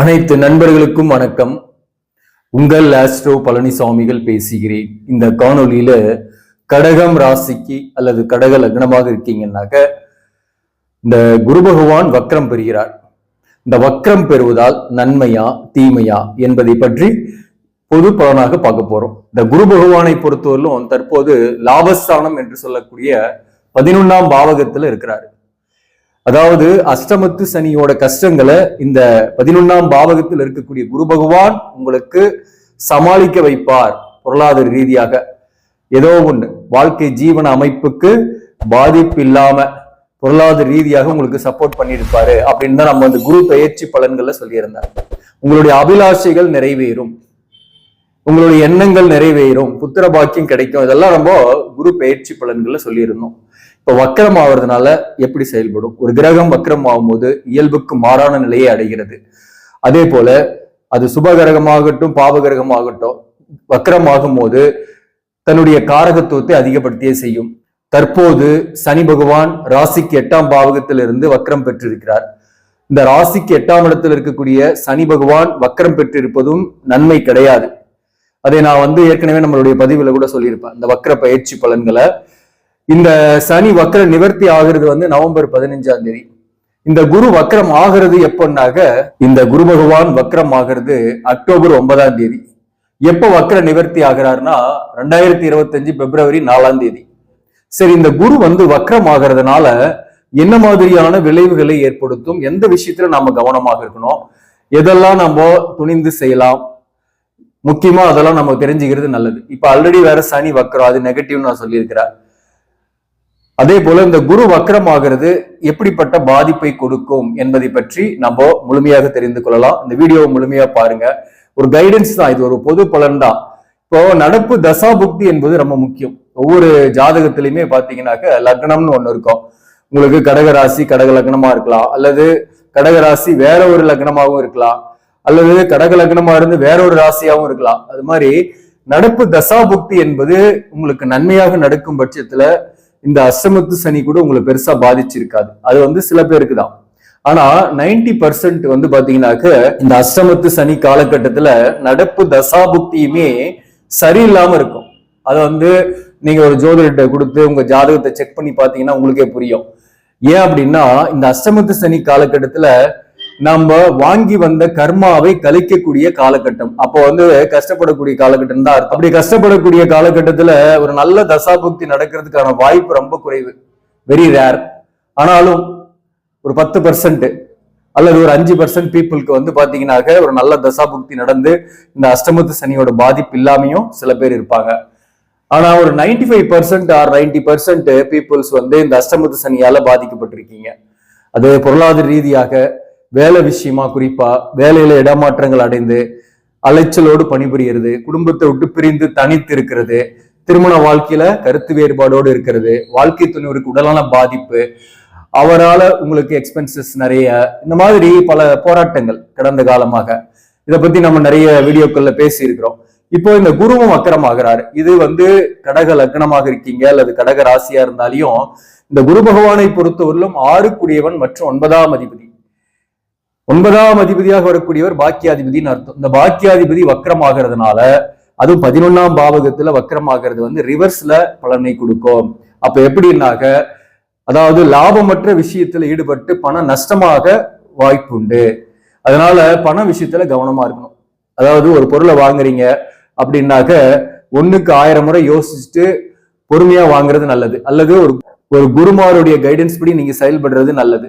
அனைத்து நண்பர்களுக்கும் வணக்கம். உங்கள் ஆஸ்ட்ரோ பழனிசாமிகள் பேசுகிறேன். இந்த காணொளியில கடகம் ராசிக்கு அல்லது கடக லக்னமாக இருக்கீங்கன்னாக்க இந்த குரு பகவான் வக்ரம் பெறுகிறார். இந்த வக்ரம் பெறுவதால் நன்மையா தீமையா என்பதை பற்றி பொது பலனாக பார்க்க போறோம். இந்த குரு பகவானை பொறுத்தவரையிலும் தற்போது லாபஸ்தானம் என்று சொல்லக்கூடிய பதினொன்னாம் பாவகத்துல இருக்கிறாரு. அதாவது அஷ்டமத்து சனியோட கஷ்டங்களை இந்த பதினொன்னாம் பாவகத்தில் இருக்கக்கூடிய குரு பகவான் உங்களுக்கு சமாளிக்க வைப்பார் பொருளாதார ரீதியாக. ஏதோ ஒண்ணு வாழ்க்கை ஜீவன அமைப்புக்கு பாதிப்பு இல்லாம பொருளாதார ரீதியாக உங்களுக்கு சப்போர்ட் பண்ணியிருப்பாரு அப்படின்னு தான் நம்ம அந்த குரு பயிற்சி பலன்கள்ல சொல்லியிருந்தார். உங்களுடைய அபிலாஷைகள் நிறைவேறும். உங்களுடைய எண்ணங்கள் நிறைவேறும். புத்திர பாக்கியம் கிடைக்கும். இதெல்லாம் நம்ம குரு பயிற்சி பலன்கள்ல சொல்லியிருந்தோம். இப்ப வக்கரம் ஆவறதுனால எப்படி செயல்படும்? ஒரு கிரகம் வக்கரம் ஆகும்போது இயல்புக்கு மாறான நிலையை அடைகிறது. அதே போல அது சுபகிரகமாகட்டும் பாவகிரகமாகட்டும் வக்கரம் ஆகும்போது தன்னுடைய காரகத்துவத்தை அதிகப்படுத்தியே செய்யும். தற்போது சனி பகவான் ராசிக்கு எட்டாம் பாவகத்திலிருந்து வக்கரம் பெற்றிருக்கிறார். இந்த ராசிக்கு எட்டாம் இடத்தில் இருக்கக்கூடிய சனி பகவான் வக்கரம் பெற்றிருப்பதும் நன்மை கிடையாது. அதை நான் வந்து ஏற்கனவே நம்மளுடைய பதிவுல கூட சொல்லியிருப்பேன். இந்த வக்கர பயிற்சி பலன்களை இந்த சனி வக்கர நிவர்த்தி ஆகிறது வந்து நவம்பர் பதினஞ்சாம் தேதி. இந்த குரு வக்கரம் ஆகிறது எப்போன்னாக்க இந்த குரு பகவான் வக்கரம் ஆகிறது அக்டோபர் ஒன்பதாம் தேதி. எப்ப வக்கர நிவர்த்தி ஆகிறார்னா ரெண்டாயிரத்தி இருபத்தஞ்சு பிப்ரவரி நாலாம் தேதி. சரி இந்த குரு வந்து வக்கரம் ஆகிறதுனால என்ன மாதிரியான விளைவுகளை ஏற்படுத்தும்? எந்த விஷயத்துல நாம கவனமாக இருக்கணும்? எதெல்லாம் நம்ம துணிந்து செய்யலாம்? முக்கியமா அதெல்லாம் நம்ம தெரிஞ்சுக்கிறது நல்லது. இப்ப ஆல்ரெடி வேற சனி வக்கரம் அது நெகட்டிவ் நான் சொல்லியிருக்கிறேன். அதே போல இந்த குரு வக்கரம் ஆகிறது எப்படிப்பட்ட பாதிப்பை கொடுக்கும் என்பதை பற்றி நம்ம முழுமையாக தெரிந்து கொள்ளலாம். இந்த வீடியோவை முழுமையா பாருங்க. ஒரு கைடன்ஸ் தான். இது ஒரு பொது பலன் தான். இப்போ நடப்பு தசா புக்தி என்பது ரொம்ப முக்கியம். ஒவ்வொரு ஜாதகத்திலையுமே பாத்தீங்கன்னாக்க லக்னம்னு ஒண்ணு இருக்கும். உங்களுக்கு கடகராசி கடக லக்னமா இருக்கலாம். அல்லது கடகராசி வேற ஒரு லக்னமாகவும் இருக்கலாம். அல்லது கடக லக்னமா இருந்து வேற ஒரு ராசியாகவும் இருக்கலாம். அது மாதிரி நடப்பு தசா புக்தி என்பது உங்களுக்கு நன்மையாக நடக்கும் பட்சத்துல இந்த அஷ்டமத்து சனி கூட உங்களை பெருசா பாதிச்சிருக்காது. அது வந்து சில பேருக்கு தான். ஆனா நைன்டி பர்சன்ட் வந்து பாத்தீங்கன்னாக்க இந்த அஷ்டமத்து சனி காலகட்டத்துல நடப்பு தசாபுக்தியுமே சரியில்லாம இருக்கும். அது வந்து நீங்க ஒரு ஜோதிடத்தை கொடுத்து உங்க ஜாதகத்தை செக் பண்ணி பாத்தீங்கன்னா உங்களுக்கே புரியும். ஏன் அப்படின்னா இந்த அஷ்டமத்து சனி காலகட்டத்துல நம்ம வாங்கி வந்த கர்மாவை கழிக்கக்கூடிய காலகட்டம். அப்போ வந்து கஷ்டப்படக்கூடிய காலகட்டம் தான் அப்படி கஷ்டப்படக்கூடிய காலகட்டத்துல ஒரு நல்ல தசாபுக்தி நடக்கிறதுக்கான வாய்ப்பு ரொம்ப குறைவு. வெரி ரேர் ஆனாலும் ஒரு பத்து பர்சன்ட் அல்லது ஒரு அஞ்சு பர்சன்ட் பீப்புளுக்கு வந்து பாத்தீங்கன்னாக்க ஒரு நல்ல தசாபுக்தி நடந்து இந்த அஷ்டமத்து சனியோட பாதிப்பு இல்லாமையும் சில பேர் இருப்பாங்க. ஆனா ஒரு ninety five percent or ninety percent peoples வந்து இந்த அஷ்டமத்து சனியால பாதிக்கப்பட்டிருக்கீங்க. அது பொருளாதார ரீதியாக வேலை விஷயமா குறிப்பா வேலையில இடமாற்றங்கள் அடைந்து அலைச்சலோடு பணிபுரியறது குடும்பத்தை விட்டு பிரிந்து தனித்து இருக்கிறது திருமண வாழ்க்கையில கருத்து வேறுபாடோடு இருக்கிறது வாழ்க்கை துணிவருக்கு உடலான பாதிப்பு அவரால் உங்களுக்கு எக்ஸ்பென்சஸ் நிறைய இந்த மாதிரி பல போராட்டங்கள் கடந்த காலமாக. இதை பத்தி நம்ம நிறைய வீடியோக்கள்ல பேசி இருக்கிறோம் இப்போ இந்த குருவும் வக்கரமாகிறாரு இது வந்து கடக லக்னமாக இருக்கீங்க அல்லது கடக ராசியா இருந்தாலையும் இந்த குரு பகவானை பொறுத்தவரையிலும் ஆறுக்குரியவன் மற்றும் ஒன்பதாம் அதிபதி. ஒன்பதாம் அதிபதியாக வரக்கூடியவர் பாக்கியாதிபதினு அர்த்தம். இந்த பாக்கியாதிபதி வக்கரமாகிறதுனால அதுவும் பதினொன்னாம் பாவகத்துல வக்கரமாகிறது வந்து ரிவர்ஸ்ல பலனை கொடுக்கும். அப்ப எப்படின்னாக்க அதாவது லாபமற்ற விஷயத்துல ஈடுபட்டு பணம் நஷ்டமாக வாய்ப்பு உண்டு. அதனால பண விஷயத்துல கவனமா இருக்கணும். அதாவது ஒரு பொருளை வாங்குறீங்க அப்படின்னாக்க ஒண்ணுக்கு ஆயிரம் முறை யோசிச்சுட்டு பொறுமையா வாங்குறது நல்லது. அல்லது ஒரு ஒரு குருமாருடைய கைடன்ஸ் படி நீங்க செயல்படுறது நல்லது.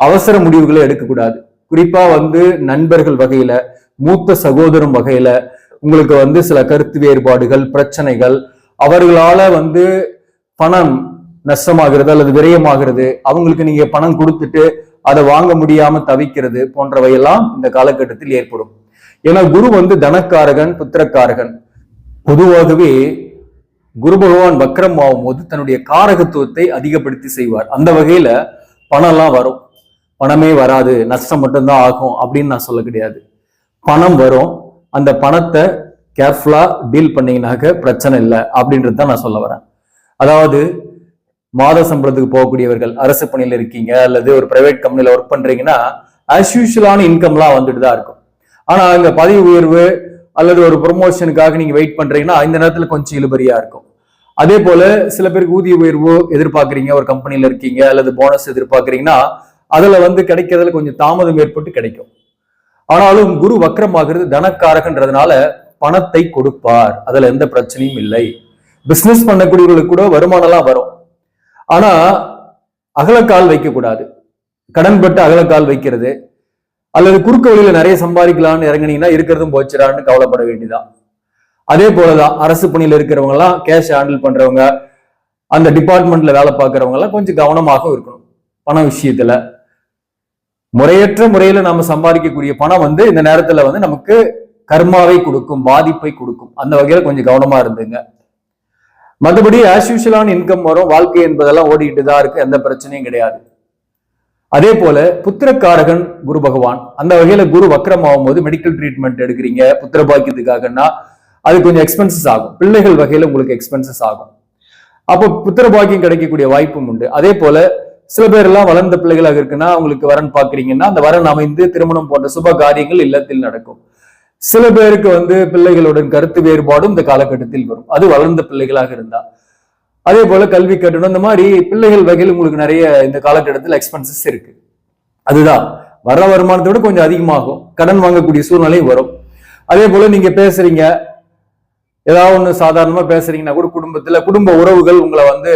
அவசர முடிவுகளை எடுக்கக்கூடாது. குறிப்பா வந்து நண்பர்கள் வகையில மூத்த சகோதரம் வகையில உங்களுக்கு வந்து சில கருத்து வேறுபாடுகள் பிரச்சனைகள் அவர்களால வந்து பணம் நஷ்டமாகிறது அல்லது விரயமாகிறது அவங்களுக்கு நீங்க பணம் கொடுத்துட்டு அதை வாங்க முடியாம தவிக்கிறது போன்றவையெல்லாம் இந்த காலகட்டத்தில் ஏற்படும். ஏன்னா குரு வந்து தனக்காரகன் புத்திரக்காரகன். பொதுவாகவே குரு பகவான் வக்ரம் ஆகும்போது தன்னுடைய காரகத்துவத்தை அதிகப்படுத்தி செய்வார். அந்த வகையில பணம்லாம் வரும். பணமே வராது நஷ்டம் மட்டும்தான் ஆகும் அப்படின்னு நான் சொல்ல கிடையாது. பணம் வரும். அந்த பணத்தை கேர்ஃபுல்லாக டீல் பண்ணீங்கன்னாக்க பிரச்சனை இல்லை அப்படின்றது தான் நான் சொல்ல வரேன். அதாவது மாத சம்பளத்துக்கு போகக்கூடியவர்கள் அரசு பணியில் இருக்கீங்க அல்லது ஒரு பிரைவேட் கம்பெனியில் ஒர்க் பண்ணுறீங்கன்னா ஆஸ் யூஷுவலான இன்கம்லாம் வந்துட்டு தான் இருக்கும். ஆனால் அங்கே பதவி உயர்வு அல்லது ஒரு ப்ரொமோஷனுக்காக நீங்கள் வெயிட் பண்ணுறீங்கன்னா இந்த நேரத்தில் கொஞ்சம் இழுபறியாக இருக்கும். அதே போல் சில பேருக்கு ஊதிய உயர்வு எதிர்பார்க்குறீங்க ஒரு கம்பெனியில் இருக்கீங்க அல்லது போனஸ் எதிர்பார்க்குறீங்கன்னா அதுல வந்து கிடைக்கிறதுல கொஞ்சம் தாமதம் ஏற்பட்டு கிடைக்கும். ஆனாலும் குரு வக்ரமாகிறது தனக்காரகன்றதுனால பணத்தை கொடுப்பார். அதுல எந்த பிரச்சனையும் இல்லை. பிசினஸ் பண்ணக்கூடியவர்களுக்கு கூட வருமானம்லாம் வரும். ஆனா அகலக்கால் வைக்கக்கூடாது. கடன்பட்டு அகலக்கால் வைக்கிறது. அல்லது குறுக்க வழியில நிறைய சம்பாதிக்கலாம்னு இறங்குனீங்கன்னா இருக்கிறதும் போச்சுடான்னு கவலைப்பட வேண்டியதான் அதே போலதான் அரசு பணியில இருக்கிறவங்க எல்லாம் கேஷ் ஹேண்டில் பண்றவங்க அந்த டிபார்ட்மெண்ட்ல வேலை பார்க்கறவங்க எல்லாம் கொஞ்சம் கவனமாகவும் இருக்கணும். பண விஷயத்துல. முறையற்ற முறையில நம்ம சம்பாதிக்கக்கூடிய பணம் வந்து இந்த நேரத்துல வந்து நமக்கு கர்மாவை கொடுக்கும் பாதிப்பை கொடுக்கும். அந்த வகையில கொஞ்சம் கவனமா இருந்துங்க. மற்றபடி ஆஸ் யூஷுவலான இன்கம் வரும். வாழ்க்கை என்பதெல்லாம் ஓடிக்கிட்டு தான் இருக்கு. எந்த பிரச்சனையும் கிடையாது. அதே போல புத்திரக்காரகன் குரு பகவான். அந்த வகையில குரு வக்ரம் ஆகும்போது மெடிக்கல் ட்ரீட்மெண்ட் எடுக்கிறீங்க. புத்திர பாக்கியத்துக்காகன்னா அது கொஞ்சம் எக்ஸ்பென்சஸ் ஆகும். பிள்ளைகள் வகையில உங்களுக்கு எக்ஸ்பென்சஸ் ஆகும். அப்போ புத்திர பாக்கியம் கிடைக்கக்கூடிய வாய்ப்பும் உண்டு. அதே போல சில பேர் எல்லாம் வளர்ந்த பிள்ளைகளாக இருக்குன்னா அவங்களுக்கு வரன் பாக்குறீங்கன்னா அந்த வரன் அமைந்து திருமணம் போன்ற சுப காரியங்கள் இல்லத்தில் நடக்கும். சில பேருக்கு வந்து பிள்ளைகளுடன் கருத்து வேறுபாடும் இந்த காலகட்டத்தில் வரும். அது வளர்ந்த பிள்ளைகளாக இருந்தா. அதே போல கல்வி கட்டணம் இந்த மாதிரி பிள்ளைகள் வகையில் உங்களுக்கு நிறைய இந்த காலகட்டத்தில் எக்ஸ்பென்சஸ் இருக்கு. அதுதான். வர வருமானத்தை விட கொஞ்சம் அதிகமாகும். கடன் வாங்கக்கூடிய சூழ்நிலை வரும். அதே போல நீங்க பேசுறீங்க ஏதாவது ஒண்ணு சாதாரணமா பேசுறீங்கன்னா கூட குடும்பத்துல குடும்ப உறவுகள் உங்களை வந்து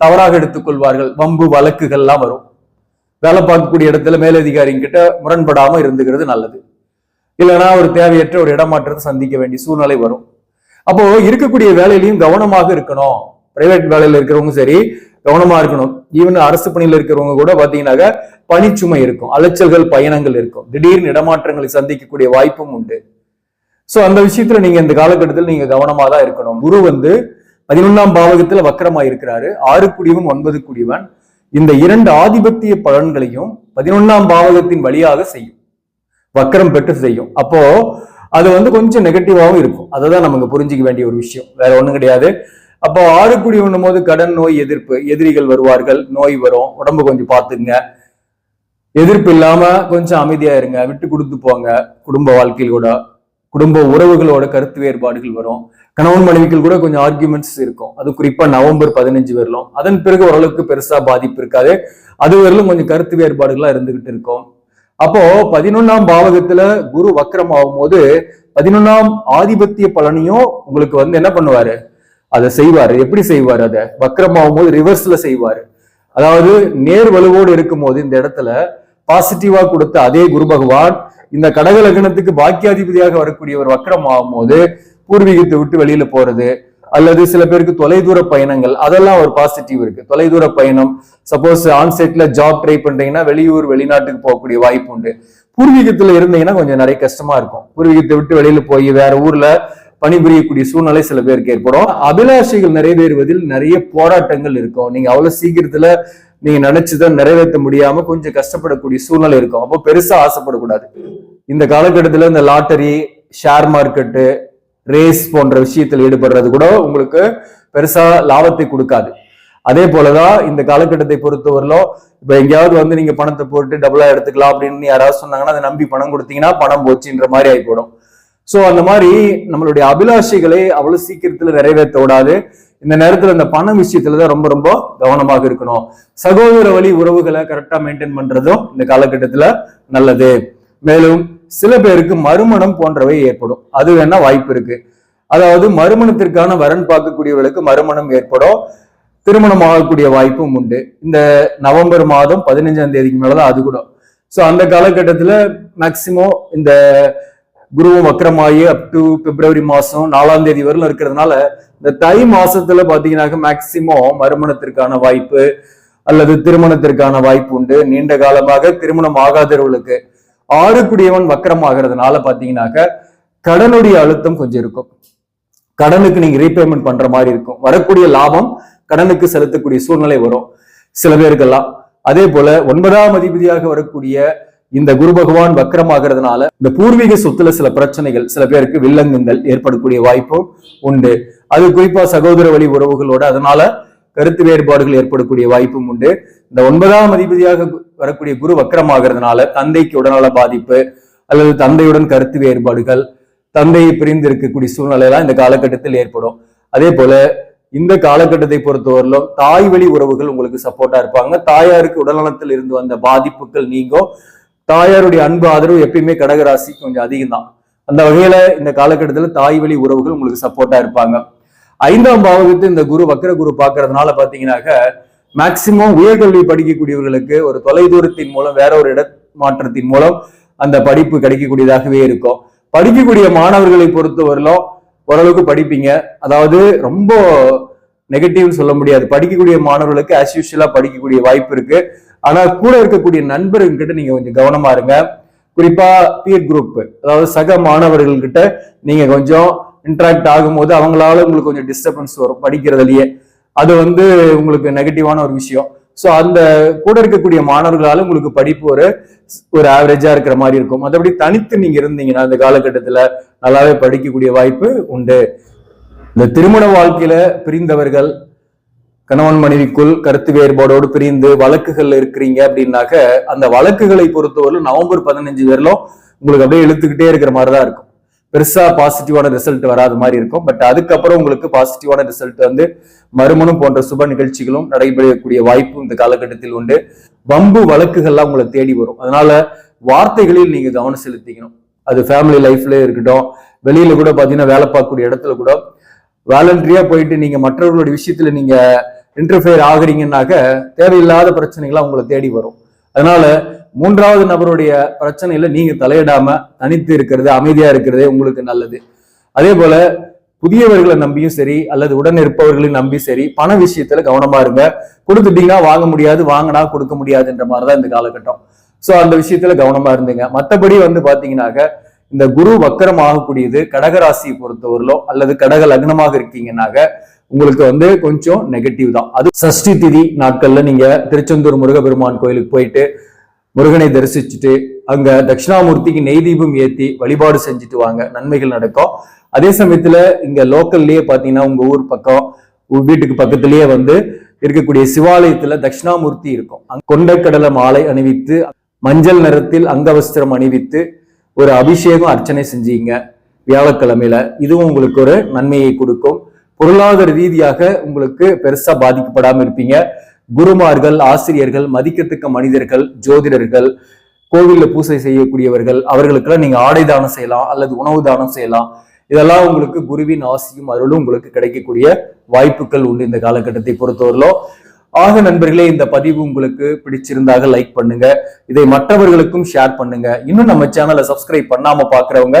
தவறாக எடுத்துக்கொள்வார்கள். வம்பு வழக்குகள்லாம் வரும். வேலை பார்க்கக்கூடிய இடத்துல மேலதிகாரிங்க கிட்ட இருந்துக்கிறது நல்லது. இல்லைன்னா ஒரு தேவையற்ற ஒரு இடமாற்றத்தை சந்திக்க வேண்டிய சூழ்நிலை வரும். அப்போ இருக்கக்கூடிய வேலையிலையும் கவனமாக இருக்கணும். பிரைவேட் வேலையில இருக்கிறவங்க சரி கவனமா இருக்கணும். ஈவன் அரசு பணியில் இருக்கிறவங்க கூட பாத்தீங்கன்னாக்க பணிச்சுமை இருக்கும். அலைச்சல்கள் பயணங்கள் இருக்கும். திடீர்னு இடமாற்றங்களை சந்திக்கக்கூடிய வாய்ப்பும் உண்டு. ஸோ அந்த விஷயத்துல நீங்க இந்த காலகட்டத்தில் நீங்க கவனமா தான் இருக்கணும். குரு வந்து பதினொன்னாம் பாவகத்துல வக்கரமா இருக்கிறாரு ஆறு குடிவன் ஒன்பது குடிவன். இந்த இரண்டு ஆதிபத்திய பலன்களையும் பதினொன்னாம் பாவகத்தின் வழியாக செய்யும். வக்கரம் பெற்று செய்யும். அப்போ அது வந்து கொஞ்சம் நெகட்டிவாகவும் இருக்கும். அதை தான் நமக்கு புரிஞ்சிக்க வேண்டிய ஒரு விஷயம். வேற ஒன்றும் கிடையாது. அப்போ ஆறு குடி உண்ணும் போது கடன் நோய் எதிர்ப்பு எதிரிகள் வருவார்கள். நோய் வரும். உடம்பு கொஞ்சம் பார்த்துங்க. எதிர்ப்பு இல்லாம கொஞ்சம் அமைதியா இருங்க. விட்டு கொடுத்து போங்க. குடும்ப வாழ்க்கையில் கூட. குடும்ப உறவுகளோட கருத்து வேறுபாடுகள் வரும். கணவன் மனைவிகள் கூட கொஞ்சம் ஆர்குமெண்ட்ஸ் இருக்கும். அது குறிப்பா நவம்பர் பதினஞ்சு வரலாம். அதன் பிறகு ஓரளவுக்கு பெருசா பாதிப்பு இருக்காது. அது வரலும் கொஞ்சம் கருத்து வேறுபாடுகள்லாம் இருந்துகிட்டு இருக்கும். அப்போ பதினொன்னாம் பாவகத்துல குரு வக்ரம் ஆகும்போது பதினொன்னாம் ஆதிபத்திய பலனையும் உங்களுக்கு வந்து என்ன பண்ணுவாரு? அதை செய்வாரு. எப்படி செய்வாரு அதை? வக்ரம் ஆகும்போது ரிவர்ஸ்ல செய்வாரு. அதாவது நேர் வலுவோடு இருக்கும்போது இந்த இடத்துல பாசிட்டிவா கொடுத்த அதே குரு பகவான் இந்த கடக லக்னத்துக்கு பாக்கியாதிபதியாக வரக்கூடியவர் வக்ரம் ஆகும்போது பூர்வீகத்தை விட்டு வெளியில போறது அல்லது சில பேருக்கு தொலைதூர பயணங்கள் அதெல்லாம் ஒரு பாசிட்டிவ் இருக்கு. தொலைதூர பயணம் சப்போஸ் ஆன்செட்ல ஜாப் ட்ரை பண்றீங்கன்னா வெளியூர் வெளிநாட்டுக்கு போகக்கூடிய வாய்ப்பு உண்டு. பூர்வீகத்துல இருந்தீங்கன்னா கொஞ்சம் நிறைய கஷ்டமா இருக்கும். பூர்வீகத்தை விட்டு வெளியில போய் வேற ஊர்ல பணிபுரியக்கூடிய சூழ்நிலை சில பேருக்கு ஏற்படும். அபிலாஷைகள் நிறைவேறுவதில் நிறைய போராட்டங்கள் இருக்கும். நீங்க அவ்வளவு சீக்கிரத்துல நீங்க நினைச்சதை நிறைவேற்ற முடியாம கொஞ்சம் கஷ்டப்படக்கூடிய சூழ்நிலை இருக்கும். அப்போ பெருசா ஆசைப்படக்கூடாது. இந்த காலகட்டத்துல இந்த லாட்டரி ஷேர் மார்க்கெட்டு ரேஸ் போன்ற விஷயத்தில் ஈடுபடுறது கூட உங்களுக்கு பெருசா லாபத்தை கொடுக்காது. அதே போலதான் இந்த காலகட்டத்தை பொறுத்தவரையிலும் இப்ப எங்கேயாவது வந்து நீங்க பணத்தை போட்டு டபுளா எடுத்துக்கலாம் அப்படின்னு யாராவது சொன்னாங்கன்னா அதை நம்பி பணம் கொடுத்தீங்கன்னா பணம் போச்சுன்ற மாதிரி ஆகி போடும் சோ அந்த மாதிரி நம்மளுடைய அபிலாஷைகளை அவ்வளவு சீக்கிரத்துல நிறைவேற்ற விடாது. இந்த நேரத்துல இந்த பண விஷயத்துலதான் ரொம்ப ரொம்ப கவனமாக இருக்கணும். சகோதர வழி உறவுகளை கரெக்டா மெயின்டைன் பண்றதும் இந்த காலகட்டத்துல நல்லது. மேலும் சில பேருக்கு மறுமணம் போன்றவை ஏற்படும். அது வேணா வாய்ப்பு இருக்கு. அதாவது மறுமணத்திற்கான வரன் பார்க்கக்கூடியவர்களுக்கு மறுமணம் ஏற்படும். திருமணம் ஆகக்கூடிய வாய்ப்பும் உண்டு. இந்த நவம்பர் மாதம் பதினஞ்சாம் தேதிக்கு மேலதான் அது கூட. சோ அந்த காலகட்டத்துல மேக்சிமம் இந்த குருவும் வக்கரமாயி அப் டு பிப்ரவரி மாசம் நாலாம் தேதி வரலும் இருக்கிறதுனால இந்த தை மாசத்துல பாத்தீங்கன்னாக்க மேக்சிமம் மறுமணத்திற்கான வாய்ப்பு அல்லது திருமணத்திற்கான வாய்ப்பு உண்டு. நீண்ட காலமாக திருமணம் ஆகாதவர்களுக்கு ஆறுக்குடியவன் வக்கரமாகிறதுனால பாத்தீங்கன்னாக்க கடனுடைய அழுத்தம் கொஞ்சம் இருக்கும். கடனுக்கு நீங்க ரீபேமெண்ட் பண்ற மாதிரி இருக்கும். வரக்கூடிய லாபம் கடனுக்கு செலுத்தக்கூடிய சூழ்நிலை வரும். சில பேருக்கெல்லாம். அதே போல ஒன்பதாம் அதிபதியாக வரக்கூடிய இந்த குரு பகவான் வக்கரமாகிறதுனால இந்த பூர்வீக சொத்துல சில பிரச்சனைகள் சில பேருக்கு வில்லங்கங்கள் ஏற்படக்கூடிய வாய்ப்பும் உண்டு. அது குறிப்பா சகோதர வழி உறவுகளோட அதனால கருத்து வேறுபாடுகள் ஏற்படக்கூடிய வாய்ப்பும் உண்டு. இந்த ஒன்பதாம் அதிபதியாக வரக்கூடிய குரு வக்கரமாகிறதுனால தந்தைக்கு உடல்நல பாதிப்பு அல்லது தந்தையுடன் கருத்து வேறுபாடுகள் தந்தையை பிரிந்து இருக்கக்கூடிய சூழ்நிலை எல்லாம் இந்த காலகட்டத்தில் ஏற்படும். அதே போல இந்த காலகட்டத்தை பொறுத்தவரையிலும் தாய் வழி உறவுகள் உங்களுக்கு சப்போர்ட்டா இருப்பாங்க. தாயாருக்கு உடல்நலத்தில் இருந்து வந்த பாதிப்புகள் நீங்கும். தாயாருடைய அன்பு ஆதரவு எப்பயுமே கடகராசி கொஞ்சம் அதிகம் தான் அந்த வகையில இந்த காலகட்டத்தில் தாய் வழி உறவுகள் உங்களுக்கு சப்போர்ட்டா இருப்பாங்க. ஐந்தாம் பாவகத்து இந்த குரு வக்கர குரு பாக்குறதுனால பாத்தீங்கன்னாக்க மேக்சிமம் உயர்கல்வி படிக்கக்கூடியவர்களுக்கு ஒரு தொலைதூரத்தின் மூலம் வேற ஒரு இட மாற்றத்தின் மூலம் அந்த படிப்பு கிடைக்கக்கூடியதாகவே இருக்கும். படிக்கக்கூடிய மாணவர்களை பொறுத்தவரையிலும் ஓரளவுக்கு படிப்பீங்க. அதாவது ரொம்ப நெகட்டிவ்னு சொல்ல முடியாது. படிக்கக்கூடிய மாணவர்களுக்கு ஆஸ் யூஷுவலா படிக்கக்கூடிய வாய்ப்பு இருக்கு. ஆனா கூட இருக்கக்கூடிய நண்பர்கள்கிட்ட நீங்க கொஞ்சம் கவனமா இருங்க. குறிப்பா பியர் குரூப் அதாவது சக மாணவர்கள்கிட்ட நீங்க கொஞ்சம் இன்ட்ராக்ட் ஆகும்போது அவங்களால உங்களுக்கு கொஞ்சம் டிஸ்டர்பன்ஸ் வரும் படிக்கிறதுலயே. அது வந்து உங்களுக்கு நெகட்டிவான ஒரு விஷயம். ஸோ அந்த கூட இருக்கக்கூடிய மாணவர்களால உங்களுக்கு படிப்பு ஒரு ஒரு ஆவரேஜா இருக்கிற மாதிரி இருக்கும். மற்றபடி தனித்து நீங்க இருந்தீங்கன்னா அந்த காலகட்டத்தில் நல்லாவே படிக்கக்கூடிய வாய்ப்பு உண்டு. இந்த திருமண வாழ்க்கையில பிரிந்தவர்கள் கணவன் மனைவிக்குள் கருத்து வேறுபாடோடு பிரிந்து வழக்குகள்ல இருக்கிறீங்க அப்படின்னாக்க அந்த வழக்குகளை பொறுத்தவரை நவம்பர் பதினஞ்சு வரலும் உங்களுக்கு அப்படியே இழுத்துக்கிட்டே இருக்கிற மாதிரி தான் இருக்கும். பெருசா பாசிட்டிவான ரிசல்ட் வராத மாதிரி இருக்கும். பட் அதுக்கப்புறம் உங்களுக்கு பாசிட்டிவான ரிசல்ட் வந்து மறுமணம் போன்ற சுப நிகழ்ச்சிகளும் நடைபெறக்கூடிய வாய்ப்பு இந்த காலகட்டத்தில் உண்டு. வம்பு வழக்குகள்லாம் உங்களை தேடி வரும். அதனால வார்த்தைகளில் நீங்க கவனம் செலுத்திக்கணும். அது ஃபேமிலி லைஃப்ல இருக்கட்டும் வெளியில கூட பாத்தீங்கன்னா வேலை பார்க்கக்கூடிய இடத்துல கூட வாலண்டரியா போயிட்டு நீங்க மற்றவர்களுடைய விஷயத்துல நீங்க இன்டர்ஃபியர் ஆகுறீங்கன்னாக்க தேவையில்லாத பிரச்சனைகள்லாம் உங்களை தேடி வரும். அதனால மூன்றாவது நபருடைய பிரச்சனையில நீங்க தலையிடாம தனித்து இருக்கிறது அமைதியா இருக்கிறதே உங்களுக்கு நல்லது. அதே போல புதியவர்களை நம்பியும் சரி அல்லது உடன் இருப்பவர்களையும் நம்பி சரி பண விஷயத்துல கவனமா இருங்க. கொடுத்துட்டீங்கன்னா வாங்க முடியாது வாங்கினா கொடுக்க முடியாதுன்ற மாதிரிதான் இந்த காலகட்டம். சோ அந்த விஷயத்துல கவனமா இருந்துங்க. மத்தபடி வந்து பாத்தீங்கன்னாக்க இந்த குரு வக்கரம் ஆகக்கூடியது கடகராசியை பொறுத்தவரையிலும் அல்லது கடக லக்னமாக இருக்கீங்கன்னாக்க உங்களுக்கு வந்து கொஞ்சம் நெகட்டிவ் தான். அது சஷ்டி திதி நாட்கள்ல நீங்க திருச்செந்தூர் முருகபெருமான் கோயிலுக்கு போயிட்டு முருகனை தரிசிச்சுட்டு அங்க தட்சிணாமூர்த்திக்கு நெய் தீபம் ஏத்தி வழிபாடு செஞ்சுட்டு வாங்க. நன்மைகள் நடக்கும். அதே சமயத்துல இங்க லோக்கல்லையே பாத்தீங்கன்னா உங்க ஊர் பக்கம் உங்க வீட்டுக்கு பக்கத்திலேயே வந்து இருக்கக்கூடிய சிவாலயத்துல தட்சிணாமூர்த்தி இருக்கும். கொண்டக்கடலை மாலை அணிவித்து மஞ்சள் நிறத்தில் அங்கவஸ்திரம் அணிவித்து ஒரு அபிஷேகம் அர்ச்சனை செஞ்சீங்க. வியாழக்கிழமையில. இதுவும் உங்களுக்கு ஒரு நன்மையை கொடுக்கும். பொருளாதார ரீதியாக உங்களுக்கு பெருசா பாதிக்கப்படாம இருப்பீங்க. குருமார்கள் ஆசிரியர்கள் மதிக்கத்தக்க மனிதர்கள் ஜோதிடர்கள் கோவில்ல பூசை செய்யக்கூடியவர்கள் அவர்களுக்கெல்லாம் நீங்க ஆடை தானம் செய்யலாம் அல்லது உணவு தானம் செய்யலாம். இதெல்லாம் உங்களுக்கு குருவின் ஆசியும் அருளும் உங்களுக்கு கிடைக்கக்கூடிய வாய்ப்புகள் உண்டு இந்த காலகட்டத்தை பொறுத்தவரையிலும் ஆக நண்பர்களே இந்த பதிவு உங்களுக்கு பிடிச்சிருந்தாக லைக் பண்ணுங்க. இதை மற்றவர்களுக்கும் ஷேர் பண்ணுங்க. இன்னும் நம்ம சேனலை சப்ஸ்கிரைப் பண்ணாம பாக்குறவங்க